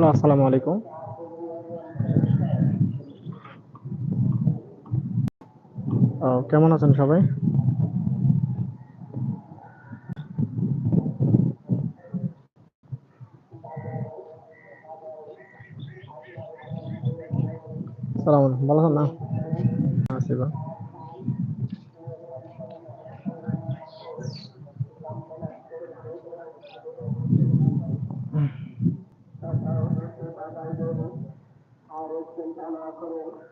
Hello আসসালামু আলাইকুম। কেমন আছেন সবাই? সালাম ভালো আছেন না? আছি বা।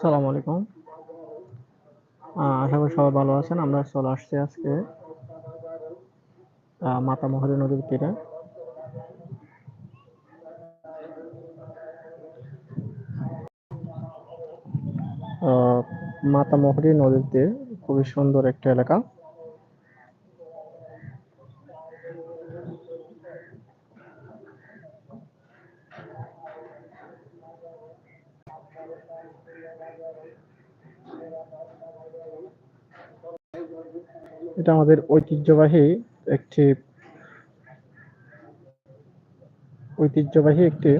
সালাম আলাইকুম আহ, আশা করি সবাই ভালো আছেন আমরা চলে আসছি আজকে আহ, মাতামহরী নদীর তীরে মাতামহরী নদীর তীর খুবই সুন্দর একটা এলাকা। এটা আমাদের ঐতিহ্যবাহী একটি ঐতিহ্যবাহী একটি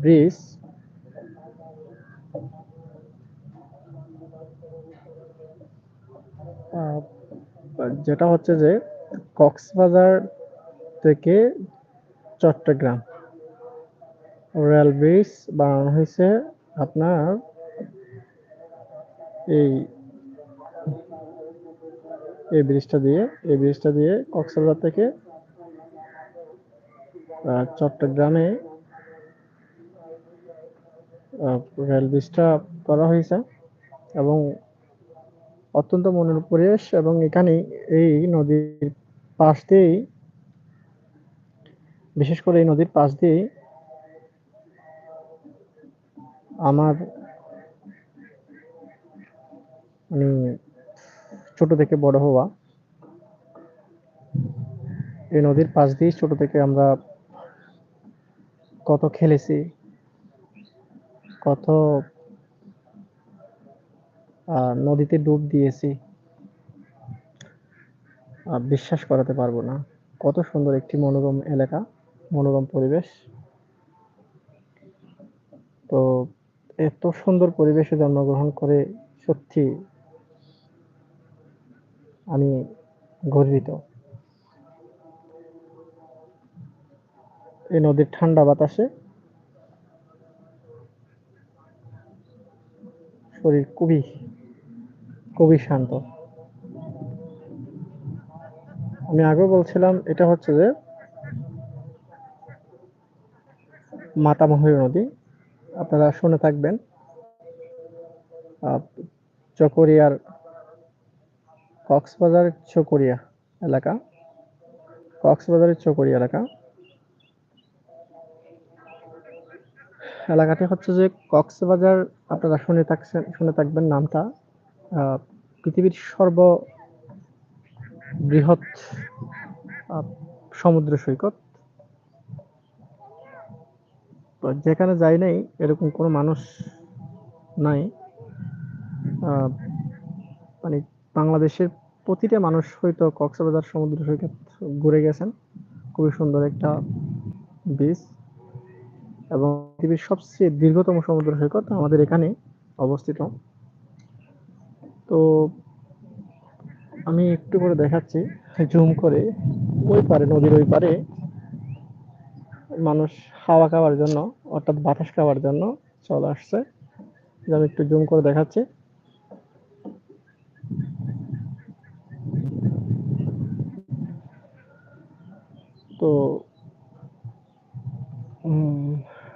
ব্রিজ। যেটা হচ্ছে যে কক্সবাজার থেকে চট্টগ্রাম। রেল ব্রিজ বানানো হয়েছে আপনার এই এই ব্রিজটা দিয়ে, এই ব্রিজটা দিয়ে কক্সবাজার থেকে চট্টগ্রামে রেল ব্রিজটা করা হয়েছে এবং অত্যন্ত মনোরম পরিবেশ এবং এখানে এই নদীর পাশ দিয়েই, বিশেষ করে এই নদীর পাশ দিয়েই আমার মানে ছোট থেকে বড় হওয়া, এই নদীর পাশ দিয়ে ছোট থেকে আমরা কত খেলেছি, কত নদীতে ডুব দিয়েছি। বিশ্বাস করাতে পারব না। কত সুন্দর একটি মনোরম এলাকা, মনোরম পরিবেশ। তো এত সুন্দর পরিবেশে জন্মগ্রহণ করে সত্যি আমি গর্বিত। এই নদীর ঠান্ডা বাতাসে শরীর খুবই খুবই শান্ত। আমি আগেও বলছিলাম, এটা হচ্ছে যে মাতামহী নদী। আপনারা শুনে থাকবেন। চকরিয়ার কক্সবাজারের চকরিয়া এলাকা। কক্সবাজারের চকরিয়া এলাকা। এলাকাটি হচ্ছে যে কক্সবাজার, আপনারা শুনে থাকছেন, শুনে থাকবেন নামটা। পৃথিবীর সর্ব বৃহৎ সমুদ্র সৈকত। যেখানে যাই নাই, এরকম কোনো মানুষ নাই। মানে বাংলাদেশের প্রতিটা মানুষ হয়তো কক্সবাজার সমুদ্র সৈকত ঘুরে গেছেন। খুবই সুন্দর একটা বিচ এবং পৃথিবীর সবচেয়ে দীর্ঘতম সমুদ্র সৈকত আমাদের এখানে অবস্থিত। তো আমি একটু করে দেখাচ্ছি জুম করে। ওই পারে, নদীর ওই পারে মানুষ হাওয়া খাওয়ার জন্য, অর্থাৎ বাতাস খাওয়ার জন্য চলে আসছে। আমি একটু জুম করে দেখাচ্ছি। তো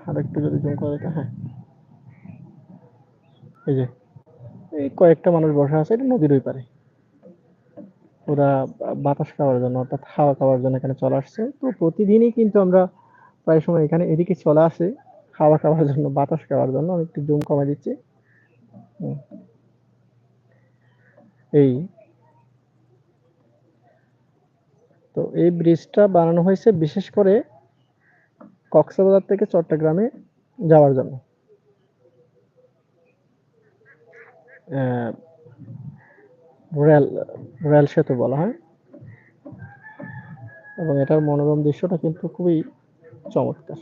আর একটু যদি জুম করে দেখা হ্যাঁ। এই যে। এই কয়েকটা মানুষ বসে আছে, এটা নদীর ওই পারে। ওরা বাতাস খাওয়ার জন্য, অর্থাৎ হাওয়া খাওয়ার জন্য এখানে চলে আসছে। তো প্রতিদিনই কিন্তু আমরা প্রায় সময় এখানে এদিকে চলে আসে, হাওয়া খাওয়ার জন্য, বাতাস খাওয়ার জন্য। আমি একটু জুম কমে দিচ্ছি। এই। তো এই ব্রিজটা বানানো হয়েছে বিশেষ করে কক্সবাজার থেকে চট্টগ্রামে যাওয়ার জন্য। রেল রেল সেতু বলা হয়। এবং এটার মনোরম দৃশ্যটা কিন্তু খুবই চমৎকার।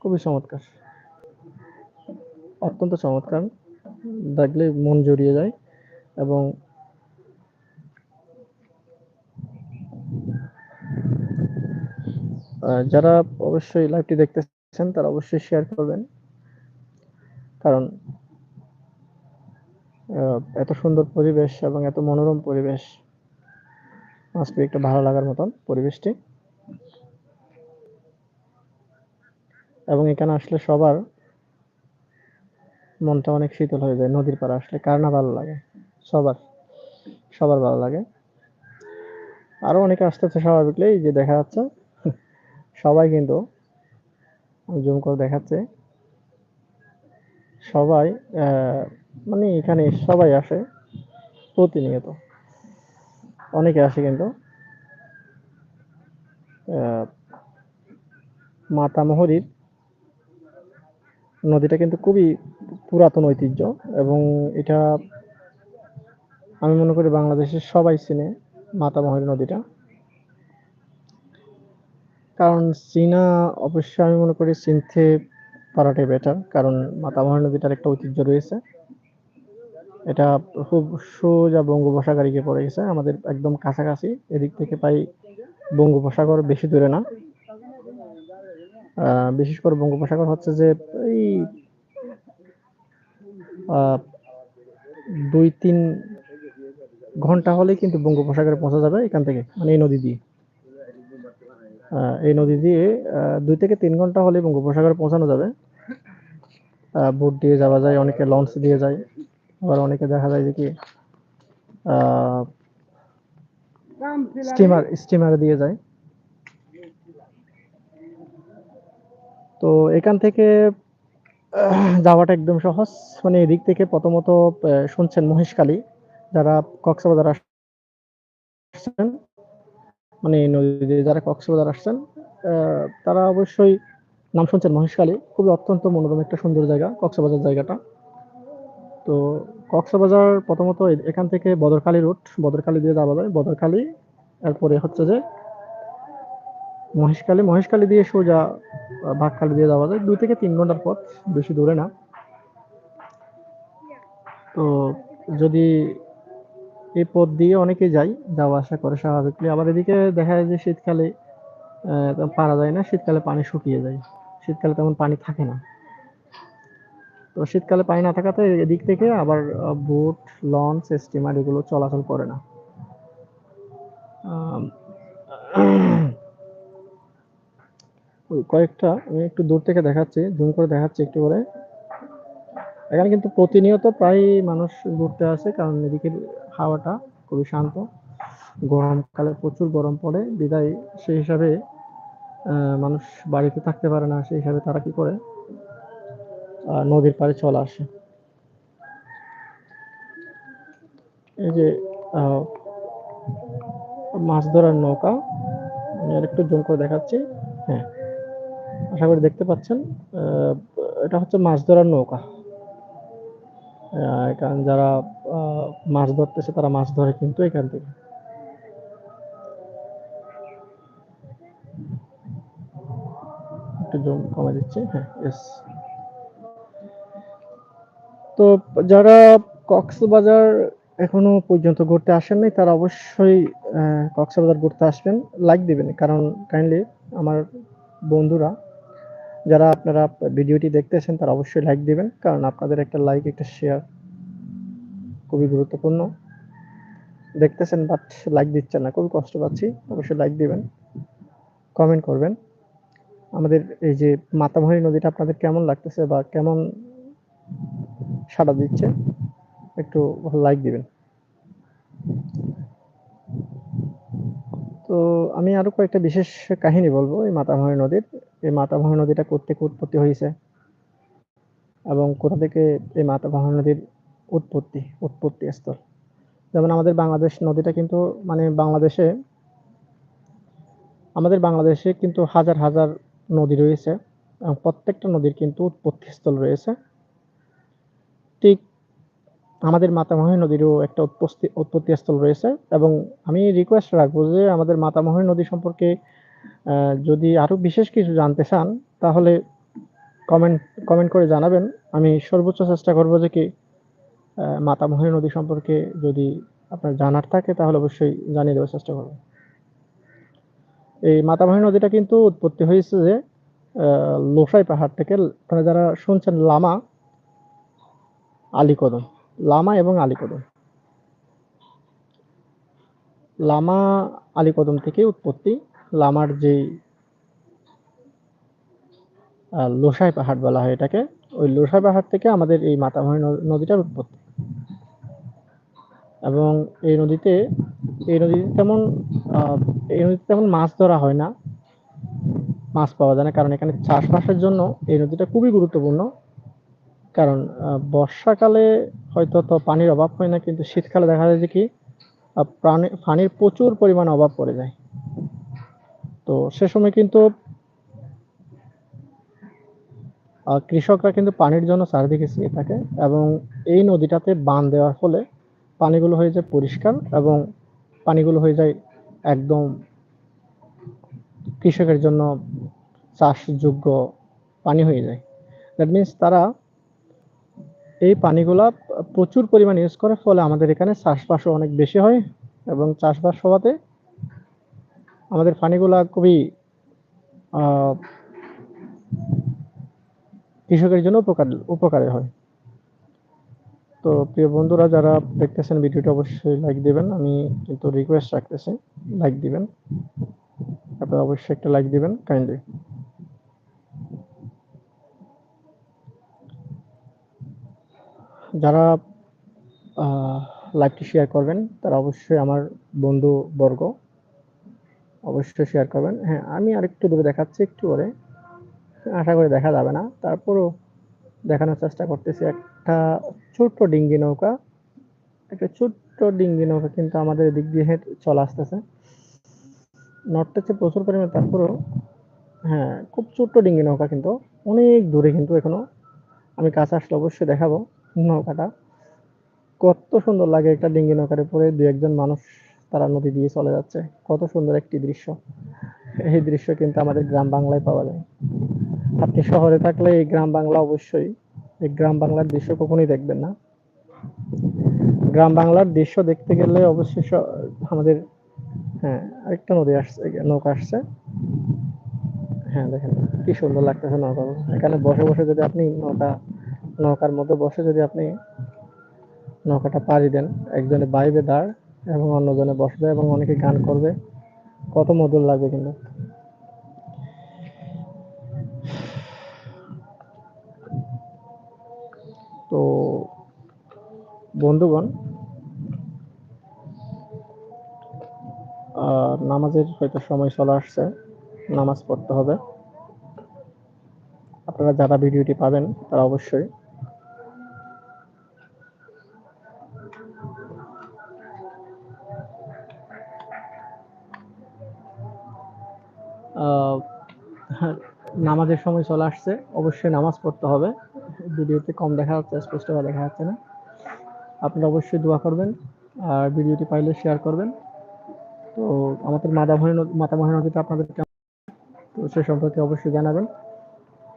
খুবই চমৎকার। অত্যন্ত চমৎকার। দেখলে মন জড়িয়ে যায় এবং যারা অবশ্যই লাইভটি দেখতেছেন তারা অবশ্যই শেয়ার করবেন। কারণ এত সুন্দর পরিবেশ এবং এত মনোরম পরিবেশ। মাস্ট একটা ভালো লাগার মতন পরিবেশটি। এবং এখানে আসলে সবার মনটা অনেক শীতল হয়ে যায় নদীর পাড়ে আসলে কার না ভালো লাগে? সবার সবার ভালো লাগে। আরও অনেকে আসতেছে স্বাভাবিকলি এই যে দেখা যাচ্ছে সবাই কিন্তু জুম করে দেখাচ্ছে। সবাই আহ, মানে এখানে সবাই আসে, প্রতিনিয়ত। অনেকে আসে কিন্তু। মাতামহরীর নদীটা কিন্তু খুবই পুরাতন ঐতিহ্য এবং এটা আমি মনে করি বাংলাদেশের সবাই চিনে মাতামহরী নদীটা। কারণ চীনা, অবশ্যই আমি মনে করি, চিনতে পারাটাই বেটার কারণ মাতামহরী নদীটার একটা ঐতিহ্য রয়েছে। এটা খুব সোজা বঙ্গোপসাগরে পড়ে গেছে, আমাদের একদম কাছাকাছি। এদিক থেকে পাই বঙ্গোপসাগর, বেশি দূরে না। বিশেষ করে বঙ্গোপসাগর হচ্ছে যে এই দুই তিন ঘণ্টা হলেই কিন্তু বঙ্গোপসাগরে পৌঁছা যাবে এখান থেকে মানে এই নদী দিয়ে। এই নদী দিয়ে দুই থেকে তিন ঘণ্টা হলে বঙ্গোপসাগরে পৌঁছানো যাবে। বোট দিয়ে যাওয়া যায়, অনেকে লঞ্চ দিয়ে যায়। আবার অনেকে দেখা যায় যে কি স্টিমার স্টিমার দিয়ে যায়। তো এখান থেকে যাওয়াটা একদম সহজ। মানে এদিক থেকে প্রথমত শুনছেন মহেশখালী যারা কক্সবাজার আসছেন। মানে নদীতে যারা কক্সবাজার আসছেন আহ, তারা অবশ্যই নাম শুনছেন মহেশখালী খুবই অত্যন্ত মনোরম একটা সুন্দর জায়গা কক্সবাজার জায়গাটা। তো কক্সবাজার প্রথমত এখান থেকে বদরখালী রুট, বদরখালী দিয়ে যাওয়া যায়। বদরখালী, এরপরে হচ্ছে যে মহেশখালী। মহেশখালী দিয়ে সোজা বাঁকখালী দিয়ে যাওয়া যায়। দুই থেকে তিন ঘণ্টার পথ, বেশি দূরে না। তো যদি এই পথ দিয়ে অনেকে যায় যাওয়া আসা করে স্বাভাবিকলি। আবার এদিকে দেখা যায় যে শীতকালে পারা যায় না। শীতকালে পানি শুকিয়ে যায়। শীতকালে তেমন পানি থাকে না। তো শীতকালে পানি না থাকাতে এদিক থেকে আবার বোট লঞ্চ স্টিমার এগুলো চলাচল করে না। কয়েকটা আমি একটু দূর থেকে দেখাচ্ছি জুম করে দেখাচ্ছি একটু করে এখানে কিন্তু প্রতিনিয়ত প্রায় মানুষ ঘুরতে আসে, কারণ এদিকের হাওয়াটা খুবই শান্ত। গরমকালে প্রচুর গরম পড়ে, বিদায় সেই হিসাবে মানুষ বাড়িতে থাকতে পারে না, সেই হিসাবে তারা কি করে? নদীর পাড়ে চলে আসে। এই যে মাছ ধরার নৌকা, আমি আর একটু জুম করে দেখাচ্ছি। হ্যাঁ আশা করি দেখতে পাচ্ছেন। এটা হচ্ছে মাছ ধরার নৌকা। কারণ যারা মাছ ধরতেছে তারা মাছ ধরে কিন্তু এখান থেকে। একটু জুম কমে দিচ্ছি। হ্যাঁ এস তো যারা কক্সবাজার এখনও পর্যন্ত ঘুরতে আসেন নাই, তারা অবশ্যই কক্সবাজার ঘুরতে আসবেন। লাইক দিবেন, কারণ কাইন্ডলি আমার বন্ধুরা, যারা আপনারা ভিডিওটি দেখতেছেন, তারা অবশ্যই লাইক দিবেন, কারণ আপনাদের একটা লাইক একটা শেয়ার খুবই গুরুত্বপূর্ণ। দেখতেছেন বাট লাইক দিচ্ছেন না, খুবই কষ্ট পাচ্ছি, অবশ্যই লাইক দিবেন কমেন্ট করবেন। আমাদের এই যে মাতামহী নদীটা আপনাদের কেমন লাগতেছে বা কেমন সাড়া দিচ্ছে। একটু লাইক দিবেন। তো আমি আরও কয়েকটা বিশেষ কাহিনী বলব এই মাতামহী নদীর। এই মাতামহী নদীটা করতে উৎপত্তি হয়েছে এবং কোথা থেকে এই মাতামহী নদীর উৎপত্তি উৎপত্তি স্থল। যেমন আমাদের বাংলাদেশ নদীটা কিন্তু মানে বাংলাদেশে, আমাদের বাংলাদেশে কিন্তু হাজার হাজার নদী রয়েছে এবং প্রত্যেকটা নদীর কিন্তু উৎপত্তিস্থল রয়েছে। ঠিক আমাদের মাতামহী নদীরও একটা উৎপত্তি উৎপত্তিস্থল রয়েছে এবং আমি রিকোয়েস্ট রাখব যে আমাদের মাতামহী নদী সম্পর্কে যদি আরও বিশেষ কিছু জানতে চান, তাহলে কমেন্ট কমেন্ট করে জানাবেন। আমি সর্বোচ্চ চেষ্টা করব যে কি মাতামহী নদী সম্পর্কে যদি আপনার জানার থাকে, তাহলে অবশ্যই জানিয়ে দেওয়ার চেষ্টা করব। এই মাতামহী নদীটা কিন্তু উৎপত্তি হয়েছে যে লোসাই পাহাড় থেকে আপনারা যারা শুনছেন লামা আলিকদম, লামা এবং আলিকদম। লামা আলিকদম থেকে উৎপত্তি, লামার যে লোসাই পাহাড় বলা হয় এটাকে, ওই লোসাই পাহাড় থেকে আমাদের এই মাতামহী নদীটার উৎপত্তি। এবং এই নদীতে এই নদীতে তেমন এই নদীতে তেমন মাছ ধরা হয় না, মাছ পাওয়া যায় না, কারণ এখানে চাষবাসের জন্য এই নদীটা খুবই গুরুত্বপূর্ণ। কারণ বর্ষাকালে হয়তো তো পানির অভাব হয় না, কিন্তু শীতকালে দেখা যায় যে কি প্রাণী, পানির প্রচুর পরিমাণে অভাব পড়ে যায়। তো সে সময় কিন্তু কৃষকরা কিন্তু পানির জন্য চারিদিকে চেয়ে থাকে এবং এই নদীটাতে বান দেওয়ার ফলে পানিগুলো হয়ে যায় পরিষ্কার এবং পানিগুলো হয়ে যায় একদম কৃষকের জন্য চাষযোগ্য পানি হয়ে যায়। দ্যাট মিনস তারা এই পানিগুলা প্রচুর পরিমাণ ইউজ করে, ফলে আমাদের এখানে চাষবাসও অনেক বেশি হয় এবং চাষবাস হওয়াতে আমাদের পানিগুলা খুবই কৃষকের জন্য উপকার, উপকারে হয়। তো প্রিয় বন্ধুরা, যারা দেখতেছেন ভিডিওটা, অবশ্যই লাইক দিবেন। আমি কিন্তু রিকোয়েস্ট রাখতেছি লাইক দিবেন। আপনারা অবশ্যই একটা লাইক দিবেন কাইন্ডলি যারা লাইভটি শেয়ার করবেন, তারা অবশ্যই আমার বন্ধু বর্গ অবশ্যই শেয়ার করবেন। হ্যাঁ আমি আরেকটু দূরে দেখাচ্ছি একটু পরে। আশা করি দেখা যাবে না। তারপরও দেখানোর চেষ্টা করতেছি একটা ছোট্ট ডিঙ্গি নৌকা। একটা ছোট্ট ডিঙ্গি নৌকা কিন্তু আমাদের দিক দিয়ে চলে আসতেছে। নটটা হচ্ছে প্রচুর পরিমাণে তারপরও হ্যাঁ খুব ছোট্ট ডিঙ্গি নৌকা কিন্তু, অনেক দূরে কিন্তু এখনও। আমি কাছে আসলে অবশ্যই দেখাবো। নৌকাটা। কত সুন্দর লাগে একটা ডিঙ্গি নৌকার উপরে দু একজন মানুষ তারা নদী দিয়ে চলে যাচ্ছে। কত সুন্দর একটি দৃশ্য। এই দৃশ্য কিন্তু আমাদের গ্রাম বাংলায় পাওয়া যায়। আপনি শহরে থাকলে এই গ্রাম বাংলা অবশ্যই, এই গ্রাম বাংলার দৃশ্য কখনোই দেখবেন না। গ্রাম বাংলার দৃশ্য দেখতে গেলে অবশ্যই আমাদের হ্যাঁ আরেকটা নদী আসছে, নৌকা আসছে। হ্যাঁ দেখেন, কি সুন্দর লাগতেছে নৌকা এখানে বসে বসে যদি আপনি নৌকা নৌকার মধ্যে বসে যদি আপনি নৌকাটা পাড়ি দেন, একজনে বাইবে দাঁড় এবং অন্যজনে বসবে এবং অনেকে গান করবে, কত মধুর লাগবে কিন্তু। তো, বন্ধুগণ নামাজের হয়তো সময় চলে আসছে, নামাজ পড়তে হবে। আপনারা যারা ভিডিওটি পাবেন, তারা অবশ্যই নামাজের সময় চলে আসছে, অবশ্যই নামাজ পড়তে হবে। ভিডিওতে কম দেখা যাচ্ছে স্পষ্টভাবে দেখা যাচ্ছে না। আপনি অবশ্যই দোয়া করবেন আর ভিডিওটি পাইলে শেয়ার করবেন। তো আমাদের মাতামহী মাতামহী নদীতে আপনাদের তো সে সম্পর্কে অবশ্যই জানাবেন।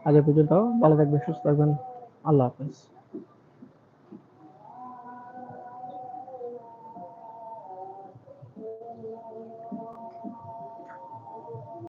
আজ পর্যন্ত ভালো থাকবেন, সুস্থ থাকবেন। আল্লাহ হাফেজ।